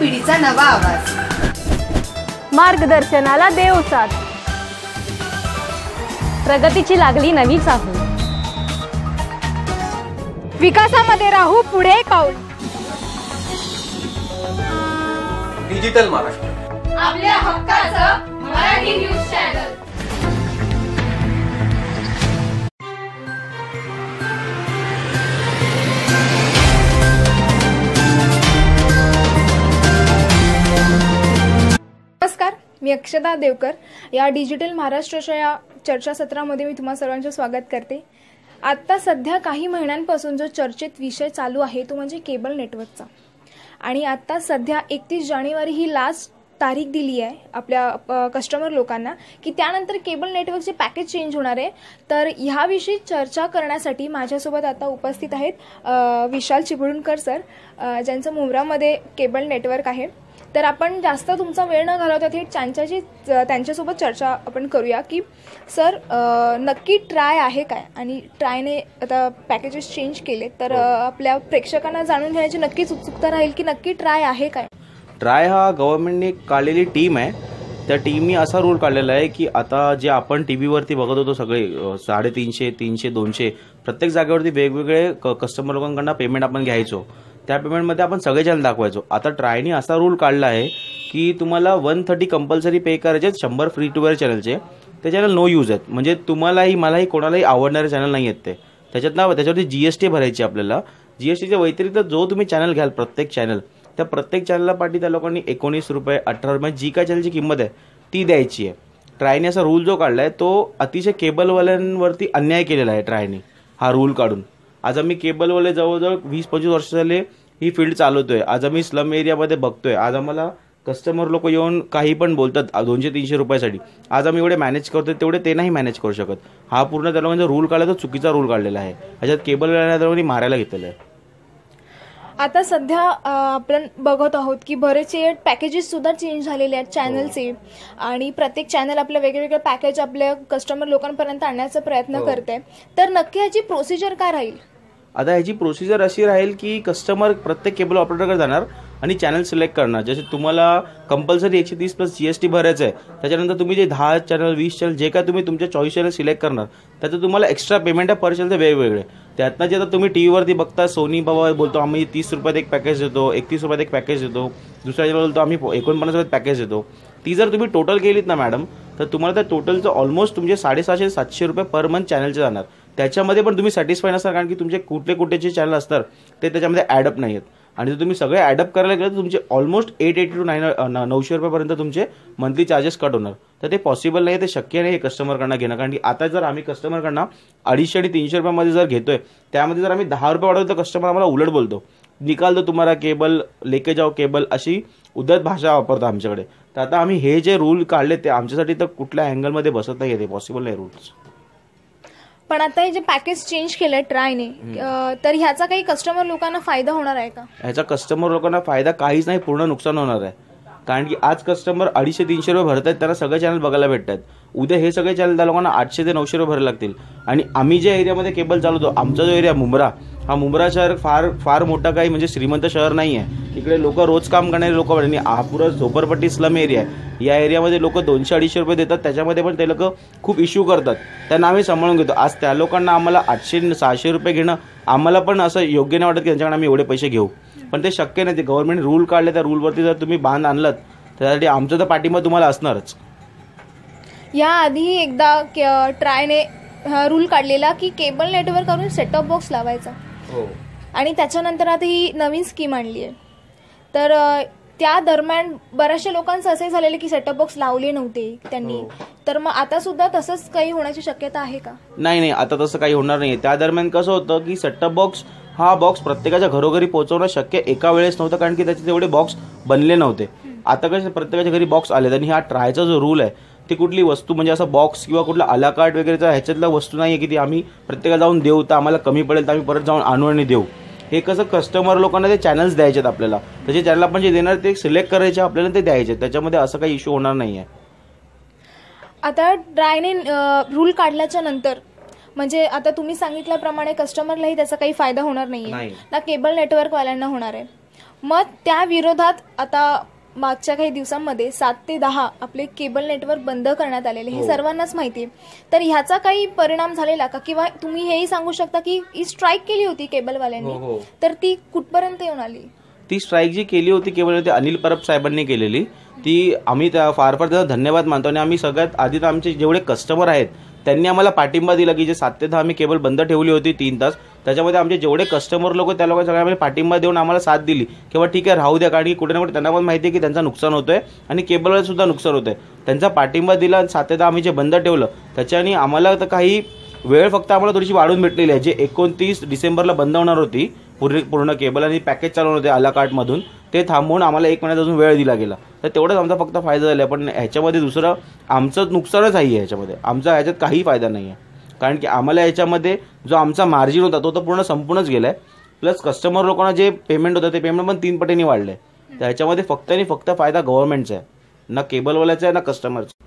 पिढीचा नवा आवाज. मार्गदर्शनाला देव साथ. प्रगतीची लागली नवी चाहूल. विकासामध्ये राहू पुढे पाऊल. डिजिटल महाराष्ट्र आपल्या हक्काचं मराठी न्यूज चॅनल मी अक्षता देवकर या डिजिटल महाराष्ट्राच्या या चर्चासत्रामध्ये मी तुम्हाला सर्वांचं स्वागत करते. आत्ता सध्या काही महिन्यांपासून जो चर्चेत विषय चालू आहे तो म्हणजे केबल नेटवर्कचा. आणि आत्ता सध्या एकतीस जानेवारी ही लास्ट तारीख दिली आहे आपल्या कस्टमर लोकांना की त्यानंतर केबल नेटवर्कचे पॅकेज चेंज होणार आहे. तर ह्याविषयी चर्चा करण्यासाठी माझ्यासोबत आता उपस्थित आहेत विशाल चिपळूणकर सर ज्यांचं मुंब्रामध्ये केबल नेटवर्क आहे. तर आपण जास्त तुमचा वेळ न घालवता थेट त्यांच्याशी त्यांच्यासोबत चर्चा आपण करूया की सर नक्की ट्राय आहे काय? आणि ट्रायने आता पॅकेजेस चेंज केले तर अ, आपल्या प्रेक्षकांना जाणून घेण्याची नक्कीच उत्सुकता राहील की नक्की ट्राय आहे काय? ट्राय हा गव्हर्नमेंटने काढलेली टीम आहे. त्या टीमनी असा रूल काढलेला आहे की आता जे आपण टी व्हीवरती बघत होतो सगळे साडेतीनशे तीनशे दोनशे प्रत्येक जागेवरती वेगवेगळे कस्टमर लोकांकडनं पेमेंट आपण घ्यायचो. त्या पेमेंटमध्ये आपण सगळे चॅनल दाखवायचो. आता ट्रायनी असा रूल काढला आहे की तुम्हाला वन थर्टी कंपल्सरी पे करायचे आहेत, शंभर फ्री टू वेअर चॅनलचे ते चॅनल नो यूज आहेत. म्हणजे तुम्हालाही मलाही कोणालाही आवडणारे चॅनल नाही आहेत ते. त्याच्यात ना त्याच्यावरती जी एस टी भरायची आपल्याला. जी एस टीच्या व्यतिरिक्त जो तुम्ही चॅनल घ्याल प्रत्येक चॅनल त्या प्रत्येक चॅनलला पाठी त्या लोकांनी एकोणीस रुपये अठरा रुपये म्हणजे जी काय चॅनलची किंमत आहे ती द्यायची आहे. ट्रायने असा रूल जो काढला आहे तो अतिशय केबलवाल्यांवरती अन्याय केलेला आहे ट्रायने हा रूल काढून. आज आम्ही केबलवाले जवळजवळ वीस पंचवीस वर्ष झाले ही फील्ड चालवतोय. आज आम्ही स्लम एरियामध्ये बघतोय. आज आम्हाला कस्टमर लोक येऊन काही पण बोलतात दोनशे तीनशे रुपयासाठी. आज आम्ही एवढे मॅनेज करतोय तेवढे ते नाही मॅनेज करू शकत. हा पूर्ण त्या लोकांचा रूल काढला तो चुकीचा रूल काढलेला आहे. ह्याच्यात केबलवाल्या लोकांनी मारायला घेतलेलं आहे. आता सध्या आपण बघत आहोत की बरेचसे पॅकेजेस सुद्धा चेंज झालेले आहेत चॅनलचे आणि प्रत्येक चॅनल आपलं वेगवेगळे पॅकेज आपल्या कस्टमर लोकांपर्यंत आणण्याचा प्रयत्न करते तर नक्की ह्याची प्रोसिजर काय राहील? आता ह्याची प्रोसिजर अशी राहील की कस्टमर प्रत्येक केबल ऑपरेटरकडे जाणार आणि चॅनल सिलेक्ट करणार. जसे तुम्हाला कंपल्सरी एकशे तीस प्लस जी एस टी भरायचं आहे त्याच्यानंतर तुम्ही जे दहा चॅनल वीस चॅनल जे काय तुम्ही तुमच्या चॉईस चॅनल सिलेक्ट करणार त्याचं तुम्हाला एक्स्ट्रा पेमेंट आहे पर चॅनलचे वेगवेगळे. त्यातनं जे आता तुम्ही टी व्हीवरती बघता सोनी बाबा बोलतो आम्ही तीस रुपयात एक पॅकेज देतो एकतीस रुपयात एक पॅकेज देतो. दुसऱ्या बोलतो आम्ही एकोणपन्नास रुपयात पॅकेज देतो. ती जर तुम्ही टोटल केलीत ना मॅडम तर तुम्हाला त्या टोटलचं ऑलमोस्ट तुमचे साडेसहाशे सातशे रुपये पर मंथ चॅनलचे जाणार. त्याच्यामध्ये पण तुम्ही सॅटिस्फाय नसणार कारण की तुमचे कुठले कुठेचे चॅनल असतात ते त्याच्यामध्ये ॲडअप नाही आहेत आणि जर तुम्ही सगळे ॲडअप करायला गेलं तर तुमचे almost eight eighty two nine नऊशे रुपयापर्यंत तुमचे मंथली चार्जेस कट होणार. तर ते पॉसिबल नाही ते शक्य नाही हे कस्टमरकडनं घेणं. कारण की आता जर आम्ही कस्टमरकडनं अडीचशे आणि तीनशे रुपयामध्ये जर घेतोय त्यामध्ये जर आम्ही दहा रुपये वाढवतो तर कस्टमर आम्हाला उलट बोलतो. निकाल दो तुम्हाला केबल लेके जाओ केबल अशी उदत भाषा वापरतो आमच्याकडे. तर आता आम्ही हे जे रूल काढले ते आमच्यासाठी तर कुठल्या अँगलमध्ये बसत नाही ते पॉसिबल नाही रूल्स पण आता हे जे पॅकेज चेंज केलंय ट्रायने तर ह्याचा काही कस्टमर लोकांना फायदा होणार आहे का? ह्याचा कस्टमर लोकांना फायदा काहीच नाही पूर्ण नुकसान होणार आहे. कारण की आज कस्टमर अडीचशे तीनशे रुपये भरत आहेत त्यांना सगळे चॅनल बघायला भेटतात. उद्या हे सगळे चॅनल त्या लोकांना आठशे ते नऊशे रुपये भरायला लागतील. आणि आम्ही ज्या एरियामध्ये केबल चालवतो आमचा जो एरिया मुंब्रा हा मुंब्रा शहर फार फार मोठा काही म्हणजे श्रीमंत शहर नाही आहे इकडे लोक रोज काम करणारे लोक आणि आपुरा झोपडपट्टी स्लम एरिया आहे. या एरियामध्ये लोक दोनशे अडीचशे रुपये देतात. त्याच्यामध्ये पण ते लोक खूप इश्यू करतात. त्यांना आम्ही सांभाळून घेतो. आज त्या लोकांना आम्हाला आठशे सहाशे रुपये घेणं आम्हाला पण असं योग्य नाही वाटत की त्यांच्याकडे आम्ही एवढे पैसे घेऊ. पण ते शक्य नाही. ते गव्हर्नमेंट रूल काढले. त्या रूलवरती जर तुम्ही बांध आणलात त्यासाठी आमचं तर पाठिंबा तुम्हाला असणारच. याआधी एकदा ट्रायने रूल काढलेला की केबल नेटवर्कवरून सेटअप बॉक्स लावायचा. आणि त्याच्यानंतर आता ही नवीन स्कीम आणली आहे. तर त्या दरम्यान बऱ्याचशा लोकांचं असंही झालेलं की सेटअप बॉक्स लावले नव्हते त्यांनी. तर मग आता सुद्धा तसंच काही होण्याची शक्यता आहे का? नाही नाही. आता तसं काही होणार नाही त्या दरम्यान कसं होतं की सेटअप बॉक्स हा बॉक्स प्रत्येकाच्या घरोघरी पोहोचवणं शक्य एका वेळेस नव्हतं कारण की त्याचे तेवढे बॉक्स बनले नव्हते. आता कसं प्रत्येकाच्या घरी बॉक्स आले आणि हा ट्रायचा जो रूल आहे ती कुठली वस्तू म्हणजे असं बॉक्स किंवा कुठला अलाकार्ट वगैरेचा ह्याच्यातला वस्तू नाही आहे की ती आम्ही प्रत्येकाला जाऊन देऊ तर आम्हाला कमी पडेल तर आम्ही परत जाऊन आणू आणि देऊ. हे कसं कस्टमर लोकांना ते चॅनल्स द्यायचे आहेत आपल्याला त्याचे चॅनल आपण जे देणार ते सिलेक्ट करायचे आपल्याला ते द्यायचे. त्याच्यामध्ये असं काही इश्यू होणार नाही आहे आता ड्रायने रूल काढल्याच्या नंतर म्हणजे आता तुम्ही सांगितल्याप्रमाणे कस्टमरलाही त्याचा काही फायदा होणार नाही. ना केबल नेटवर्क वाल्यांना होणार आहे. मग त्या विरोधात आता मागच्या काही दिवसांमध्ये सात ते दहा आपले केबल नेटवर्क बंद करण्यात आलेले हे सर्वांनाच माहिती आहे. तर ह्याचा काही परिणाम झालेला का? किंवा तुम्ही हेही सांगू शकता की ही स्ट्राईक केली होती हो, केबलवाल्यांनी? हो. तर ती कुठपर्यंत येऊन आली? ती स्ट्राईक जी केली होती केवळ ते अनिल परब साहेबांनी केलेली. ती आम्ही त्या फार फार त्याचा धन्यवाद मानतो आणि आम्ही सगळ्यात आधी तर आमचे जेवढे कस्टमर आहेत त्यांनी आम्हाला पाठिंबा दिला की जे सात ते दहा आम्ही केबल बंद ठेवली होती तीन तास. त्याच्यामध्ये आमचे जेवढे कस्टमर लोक त्या लोकांनी सगळ्यांना पाठिंबा देऊन आम्हाला साथ दिली. किंवा ठीक आहे राहू द्या. कारण की कुठे ना कुठे त्यांना पण माहिती आहे की त्यांचं नुकसान होतंय आणि केबलवर सुद्धा नुकसान होतंय. त्यांचा पाठिंबा दिला आणि सात आम्ही जे बंद ठेवलं त्याच्याने आम्हाला तर काही वेळ फक्त आम्हाला थोडीशी वाढून भेटलेली आहे. जे एकोणतीस डिसेंबरला बंद होणार होती पूर्ण पूर्ण केबल आणि पॅकेज चालवणार होते आला कार्टमधून ते थांबवून आम्हाला एक महिन्यात अजून वेळ दिला गेला. तर तेवढंच आमचा फक्त फायदा झाला पण ह्याच्यामध्ये दुसरं आमचं नुकसानच आहे ह्याच्यामध्ये. आमचा ह्याच्यात काही फायदा नाही आहे कारण की आम्हाला याच्यामध्ये जो आमचा मार्जिन होता तो तर पूर्ण संपूनच गेलाय. प्लस कस्टमर लोकांना जे पेमेंट होतं ते पेमेंट पण तीन पटीने वाढलंय. तर ह्याच्यामध्ये फक्त आणि फक्त फायदा गव्हर्नमेंटचा आहे. ना केबलवाल्याचा आहे ना कस्टमरचा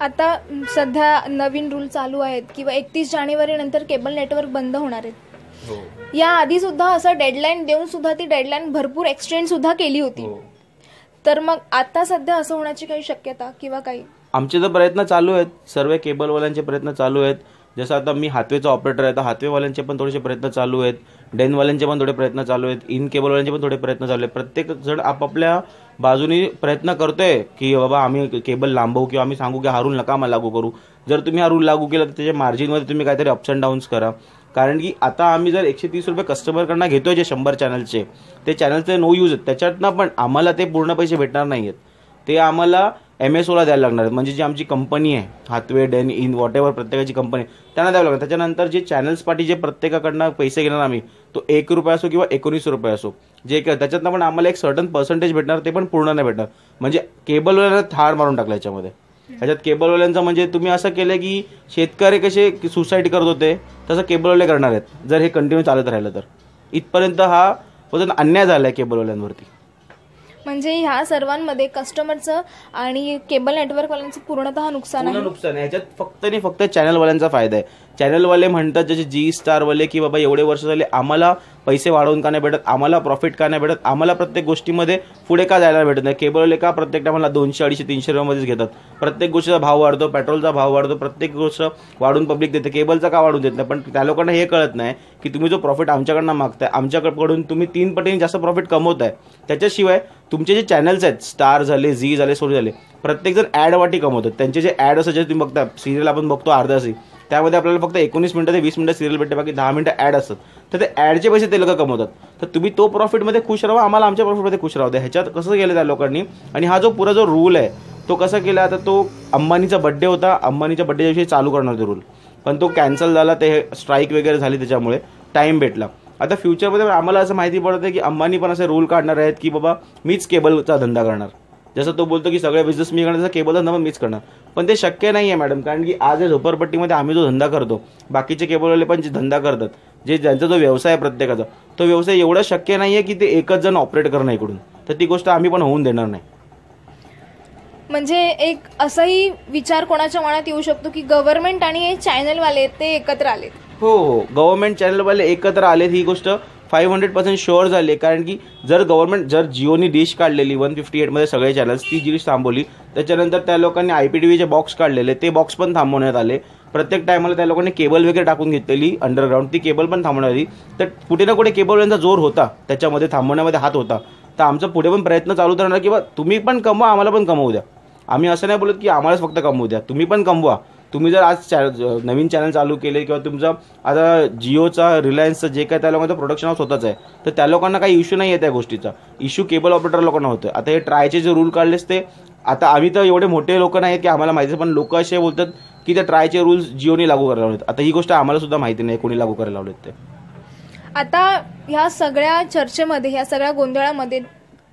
आता सध्या नवीन रूल चालू आहेत किंवा एकतीस जानेवारी नंतर केबल नेटवर्क बंद होणार आहेत. या आधी सुद्धा असं डेडलाईन देऊन सुद्धा ती डेडलाईन भरपूर एक्सटेंड सुद्धा केली होती. तर मग आता सध्या असं होण्याची काही शक्यता किंवा काही? आमचे तर प्रयत्न चालू आहेत. सर्व केबलवाल्यांचे प्रयत्न चालू आहेत. जसं आता मी हातवेचा ऑपरेटर आहे तर हातवेवाल्यांचे पण थोडेसे प्रयत्न चालू आहेत. डेनवाल्यांचे पण थोडे प्रयत्न चालू आहेत. इन केबलवाल्यांचे पण थोडे प्रयत्न चालू आहेत. प्रत्येक जण आपापल्या बाजूनी प्रयत्न करतोय की बाबा आम्ही केबल लांबवू किंवा आम्ही सांगू की हा रूल नका आम्हाला लागू करू. जर तुम्ही हा रूल लागू केला तर त्याच्या मार्जिनमध्ये तुम्ही काहीतरी अप्स अँड डाऊन्स करा. कारण की आता आम्ही जर एकशे तीस रुपये कस्टमरकडनं घेतोय जे शंभर चॅनलचे ते चॅनलचे नो यूज आहेत. त्याच्यातनं पण आम्हाला ते पूर्ण पैसे भेटणार नाही आहेत ते आम्हाला एम एस ओला द्यायला लागणार आहेत. म्हणजे जी आमची कंपनी आहे Hathway Den in whatever प्रत्येकाची कंपनी त्यांना द्यावं लागणार त्याच्यानंतर जे चॅनल्स पाठी जे प्रत्येकाकडनं पैसे घेणार आम्ही तो एक रुपये असो किंवा एकोणीस रुपये असो जे काय त्याच्यातनं पण आम्हाला एक सर्टन पर्सेंटेज भेटणार ते पण पूर्ण नाही भेटणार. म्हणजे केबलवर थार मारून टाकला याच्यामध्ये. ह्याच्यात केबलवाल्यांचं म्हणजे तुम्ही असं केलं की शेतकरी कसे सुसाईड करत होते तसं केबलवाले करणार आहेत. जर हे कंटिन्यू चालत राहिलं तर. इथपर्यंत हा अन्याय झाला आहे केबलवाल्यांवरती. म्हणजे ह्या सर्वांमध्ये कस्टमरचं आणि केबल नेटवर्कवाल्यांचं पूर्णतः नुकसान आहे. नुकसान आहे. ह्याच्यात फक्त आणि फक्त चॅनलवाल्यांचा फायदा आहे. चॅनलवाले म्हणतात जसे जी स्टारवाले की बाबा एवढे वर्ष झाले आम्हाला पैसे वाढवून का नाही भेटत आम्हाला प्रॉफिट का नाही भेटत आम्हाला प्रत्येक गोष्टीमध्ये पुढे का जायला भेटत नाही. केबलवाले का प्रत्येक टायमाला दोनशे अडीचशे तीनशे रुपयामध्येच घेतात. प्रत्येक गोष्टीचा भाव वाढतो पेट्रोलचा भाव वाढतो प्रत्येक गोष्ट वाढून पब्लिक देते केबलचा का वाढून देत नाही? पण त्या लोकांना हे कळत नाही की तुम्ही जो प्रॉफिट आमच्याकडनं मागताय आमच्याकडून तुम्ही तीन पटीने जास्त प्रॉफिट कमवताय. त्याच्याशिवाय तुमचे जे चॅनल्स आहेत स्टार झाले झी झाले सोनी झाले प्रत्येक जण ॲड वाटी कमवतात. त्यांचे जे ॲड असं जे तुम्ही बघता सिरियल आपण बघतो अर्धा सी त्यामध्ये आपल्याला फक्त एकोणीस मिनिटं ते वीस मिनिटं सिरियल भेटते बाकी दहा मिनिटं ॲड असतात. तर ते ॲडचे पैसे ते लोक कमवतात. तर तुम्ही तो प्रॉफिटमध्ये खुश राहा आम्हाला आमच्या प्रॉफिटमध्ये खुश राहू द्या. ह्याच्यात कसं केलं त्या लोकांनी? आणि हा जो पुरा जो रूल आहे तो कसा केला? आता तो अंबानीचा बड्डे होता. अंबानीच्या बड्डेच्या दिवशी चालू करणार होते रूल पण तो कॅन्सल झाला ते स्ट्राईक वगैरे झाली त्याच्यामुळे. टाईम भेटला. आता फ्युचरमध्ये आम्हाला असं माहिती पडत आहे की अंबानी पण असे रूल काढणार आहेत की बाबा मीच केबलचा धंदा करणार. जसं तो बोलतो की सगळे बिझनेस मी करणार तसं केबलचा धंदा पण मीच करणार. पण ते शक्य नाही आहे मॅडम कारण की आज या झोपडपट्टीमध्ये आम्ही जो धंदा करतो बाकीचे केबलवाले पण जे धंदा करतात जे ज्यांचा जो व्यवसाय आहे प्रत्येकाचा तो व्यवसाय एवढा शक्य नाही आहे की ते एकच जण ऑपरेट करणं इकडून. तर ती गोष्ट आम्ही पण होऊन देणार नाही. म्हणजे एक असाही विचार कोणाच्या मनात येऊ शकतो की गव्हर्नमेंट आणि हे चॅनलवाले ते एकत्र आलेत? हो हो. गव्हर्नमेंट चॅनलवाले एकत्र आलेत ही गोष्ट. फाईव्ह हंड्रेड पर्सेंट शुअर झाले. कारण की जर गव्हर्नमेंट जर जिओनी डिश काढलेली वन फिफ्टी एटमध्ये सगळे चॅनल्स ती डिश थांबवली त्याच्यानंतर त्या लोकांनी आय पी टी व्हीचे बॉक्स काढलेले ते बॉक्स पण थांबवण्यात आले. प्रत्येक टायमाला त्या लोकांनी केबल वगैरे टाकून घेतलेली अंडरग्राऊंड ती केबल पण थांबवण्यात आली. तर कुठे ना कुठे केबल यांचा जोर होता त्याच्यामध्ये थांबवण्यामध्ये हात होता. तर आमचा पुढे पण प्रयत्न चालू राहणार की बा तुम्ही पण कमवा आम्हाला पण कमवू द्या. आम्ही असं नाही बोलत की आम्हालाच फक्त कमवू द्या. तुम्ही पण कमवा. तुम्ही जर आज चॅ नवीन चॅनल चालू केले किंवा तुमचं आता जिओचा रिलायन्सचं जे काय त्या लोकांचं प्रोडक्शन हाऊस होताच आहे तर त्या लोकांना काही इश्यू नाही आहे त्या गोष्टीचा. इश्यू केबल ऑपरेटर लोकांना होतं आता हे ट्रायचे जे रूल काढलेस ते आता आम्ही तर एवढे मोठे लोक नाही की आम्हाला माहिती पण लोक असे बोलतात की त्या ट्रायचे रूल्स जिओने लागू करायला लावलेत. आता ही गोष्ट आम्हाला सुद्धा माहिती नाही कोणी लागू करायला लावलेत ते. आता ह्या सगळ्या चर्चेमध्ये ह्या सगळ्या गोंधळामध्ये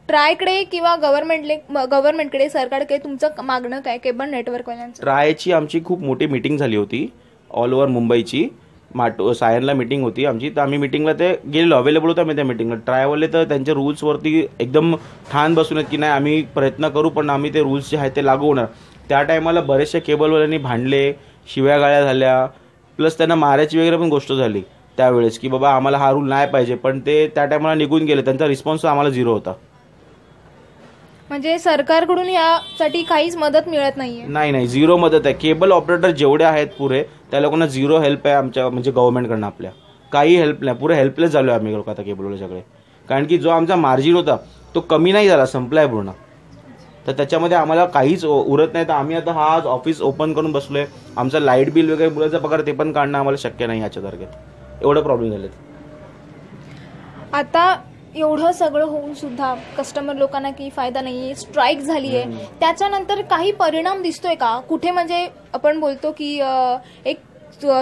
ट्रायकडे किंवा गव्हर्नमेंटले गव्हर्नमेंटकडे सरकारकडे तुमचं मागणं काय? केबल नेटवर्कवाल्यांचं. ट्रायची आमची खूप मोठी मीटिंग झाली होती ऑल ओव्हर मुंबईची. माटो सायनला मीटिंग होती आमची. तर आम्ही मीटिंगला ते गेलेलो. अवेलेबल होतो आम्ही त्या मीटिंगला ट्रायवाले तर त्यांच्या रूल्सवरती एकदम ठाण बसून आहेत की नाही आम्ही प्रयत्न करू पण आम्ही ते रूल्स जे आहेत ते लागू होणार. त्या टायमाला बरेचशा केबलवाल्यांनी भांडले शिव्या गाळ्या झाल्या. प्लस त्यांना मारायची वगैरे पण गोष्ट झाली त्यावेळेस की बाबा आम्हाला हा रूल नाही पाहिजे. पण ते त्या टायमाला निघून गेले. त्यांचा रिस्पॉन्स आम्हाला झिरो होता. म्हणजे सरकारकडून यासाठी काहीच मदत मिळत नाहीये. नाही नाही. झिरो मदत आहे. केबल ऑपरेटर जेवढे आहेत पुरे त्या लोकांना झिरो हेल्प आहे आमच्या म्हणजे गव्हर्नमेंटकडनं आपल्या. काही हेल्प नाही. पुरे हेल्पलेस झालो आम्ही लोक आता केबलवाले सगळे. कारण की जो आमचा मार्जिन होता तो कमी नाही झाला संपलाय पूर्ण. तर त्याच्यामध्ये आम्हाला काहीच उरत नाही. तर आम्ही आता हा आज ऑफिस ओपन करून बसलोय. आमचा लाइट बिल वगैरे मुलाचा पगार ते पण काढणं आम्हाला शक्य नाही याच्या तारखेत. एवढं प्रॉब्लेम झालेत. आता एवढं सगळं होऊन सुद्धा कस्टमर लोकांना काही फायदा नाहीये स्ट्राईक झाली आहे त्याच्यानंतर काही परिणाम दिसतोय का? कुठे म्हणजे आपण बोलतो की एक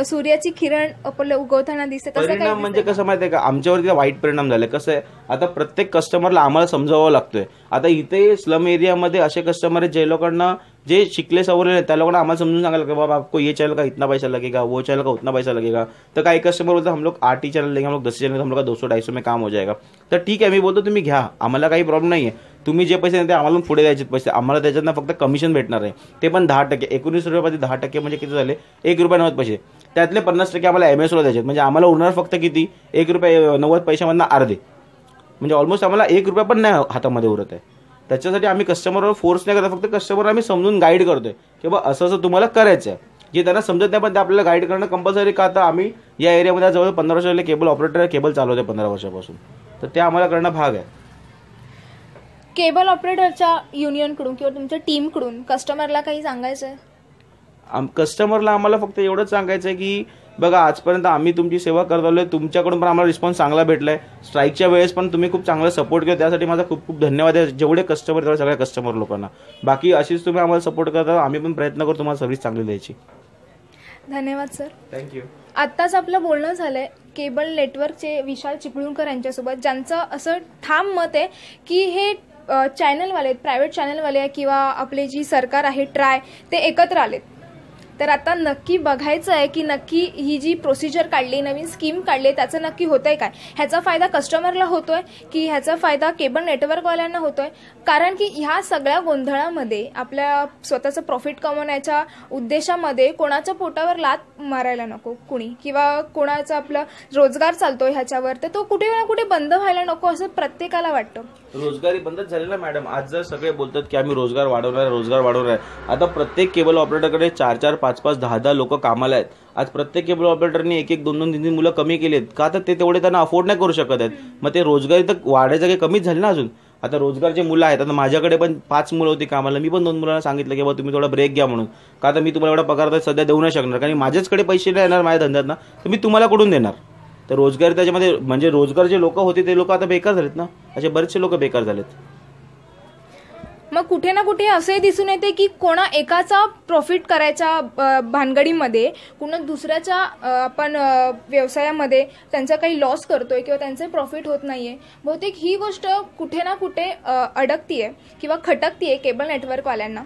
सूर्याची किरण आपल्याला उगवताना दिसते परिणाम म्हणजे कसं माहितीये का? आमच्यावरती वाईट परिणाम झाले. कसं आहे? आता प्रत्येक कस्टमरला आम्हाला समजावं लागतोय. आता इथे स्लम एरियामध्ये असे कस्टमर आहेत जे लोकांना जे शिकले सवरले त्या लोकांना आम्हाला समजून सांगायला की बाबा आपको ये चैनल का इतना पैसा लगेगा वो चैनल का उतना पैसा लगेगा. तर काही कस्टमर बोलतात हम लोग आठ ही चैनल लेंगे हम लोग दस चॅनल हम लोग का दो सौ ढाई सौ में काम हो जाएगा. तर ठीक आहे मी बोलतो तुम्ही घ्या आम्हाला काही प्रॉब्लेम नाही आहे तुम्ही जे पैसे ते आम्हाला पुढे द्यायचे पैसे. आम्हाला त्याच्यातनं फक्त कमिशन भेटणार आहे. ते पण दहा टक्के एकोणीस रुपयामध्ये दहा टक्के म्हणजे किती झाले? एक रुपये नव्वद पैसे. त्यातले पन्नास टक्के आम्हाला एम एसला द्यायचे म्हणजे आम्हाला उरणार फक्त किती? एक रुपये नव्वद पैशामधनं अर्धे. म्हणजे ऑलमोस्ट आम्हाला एक रुपया पण नाही हातामध्ये उरत आहे. त्याच्यासाठी आम्ही कस्टमरवर फोर्स नाही करत फक्त कस्टमर आम्ही समजून गाईड करतोय. की बा असं असं तुम्हाला करायचं आहे जे त्यांना समजत नाही पण ते आपल्याला गाईड करणं कंपल्सरी का? तर आम्ही या एरियामध्ये जवळ पंधरा वर्ष झाले केबल ऑपरेटर केबल चालवते पंधरा वर्षापासून. तर ते आम्हाला करणं भाग आहे. केबल ऑपरेटरच्या युनियनकडून किंवा तुमच्या टीमकडून कस्टमरला काही सांगायचं आहे आम कस्टमरला आम्हाला फक्त एवढंच सांगायचं आहे की बघा आजपर्यंत आम्ही तुमची सेवा करत आलोय. तुमच्याकडून पण आम्हाला रिस्पॉन्स चांगला भेटलाय. स्ट्राईकच्या वेळेस पण तुम्ही खूप चांगला सपोर्ट केला. त्यासाठी माझा खूप खूप धन्यवाद आहे. जेवढे कस्टमर तेवढे सगळ्या कस्टमर लोकांना. बाकी अशीच तुम्ही आम्हाला सपोर्ट करता आम्ही पण प्रयत्न करू तुम्हाला सर्व्हिस चांगली द्यायची. धन्यवाद सर थँक्यू आत्ताच आपलं बोलणं झालंय केबल नेटवर्कचे विशाल चिपळूणकर यांच्यासोबत ज्यांचं असं ठाम मत आहे की हे चॅनलवाले प्रायव्हेट चॅनलवाले आहे किंवा आपले जी सरकार आहे ट्राय ते एकत्र आलेत. तर आता नक्की बघायचं आहे की नक्की ही जी प्रोसिजर काढली नवीन स्कीम काढली त्याचं नक्की होतंय काय? ह्याचा फायदा कस्टमरला होतोय की ह्याचा फायदा केबल नेटवर्कवाल्यांना होतोय? कारण की ह्या सगळ्या गोंधळामध्ये आपल्या स्वतःचं प्रॉफिट कमवण्याच्या उद्देशामध्ये कोणाच्या पोटावर लात मारायला नको कुणी? किंवा कोणाचा आपला रोजगार चालतोय ह्याच्यावर तर तो कुठे ना कुठे बंद व्हायला नको असं प्रत्येकाला वाटतं. रोजगारी बंदच झाली ना मॅडम आज जर सगळे बोलतात की आम्ही रोजगार वाढवणार आहे, रोजगार वाढवणार आता प्रत्येक केबल ऑपरेटरकडे चार चार पाच पाच दहा दहा लोक कामाला आहेत. आज प्रत्येक केबल ऑपरेटरनी एक एक दोन दोन तीन तीन मुलं कमी केली आहेत का तर ते तेवढे त्यांना अफोर्ड नाही करू शकत आहेत. मग ते रोजगारी तर वाढायचं काही कमीच झाले ना अजून? आता रोजगारचे मुलं आहेत. आता माझ्याकडे पण पाच मुलं होती कामाला. मी पण दोन मुलांना सांगितलं की बाबा तुम्ही थोडा ब्रेक घ्या म्हणून. का तर मी तुम्हाला एवढा पगार तर सध्या देऊ नाही शकणार. कारण माझ्याचकडे पैसे नाही येणार माझ्या धंद्यात ना. तर मी तुम्हाला कुठून देणार? तर रोजगार त्याच्यामध्ये म्हणजे रोजगार जे लोक होते ते लोक आता बेकार झालेत ना. असे बरेचसे लोक बेकार झालेत. मग कुठे ना कुठे असंही दिसून येते की कोणा एकाचा प्रॉफिट करायच्या भानगडीमध्ये कुणा दुसऱ्याच्या आपण व्यवसायामध्ये त्यांचा काही लॉस करतोय किंवा त्यांचे प्रॉफिट होत नाही आहे बहुतेक ही गोष्ट कुठे ना कुठे अडकतीये किंवा खटकतीये केबल नेटवर्कवाल्यांना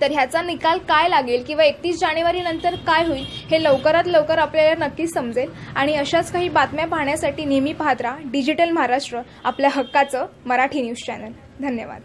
तर ह्याचा निकाल काय लागेल किंवा एकतीस जानेवारी नंतर काय होईल हे लवकरात लवकर आपल्याला नक्कीच समजेल. आणि अशाच काही बातम्या पाहण्यासाठी नेहमी पाहत राहा. डिजिटल महाराष्ट्र आपल्या हक्काचं मराठी न्यूज चॅनल धन्यवाद.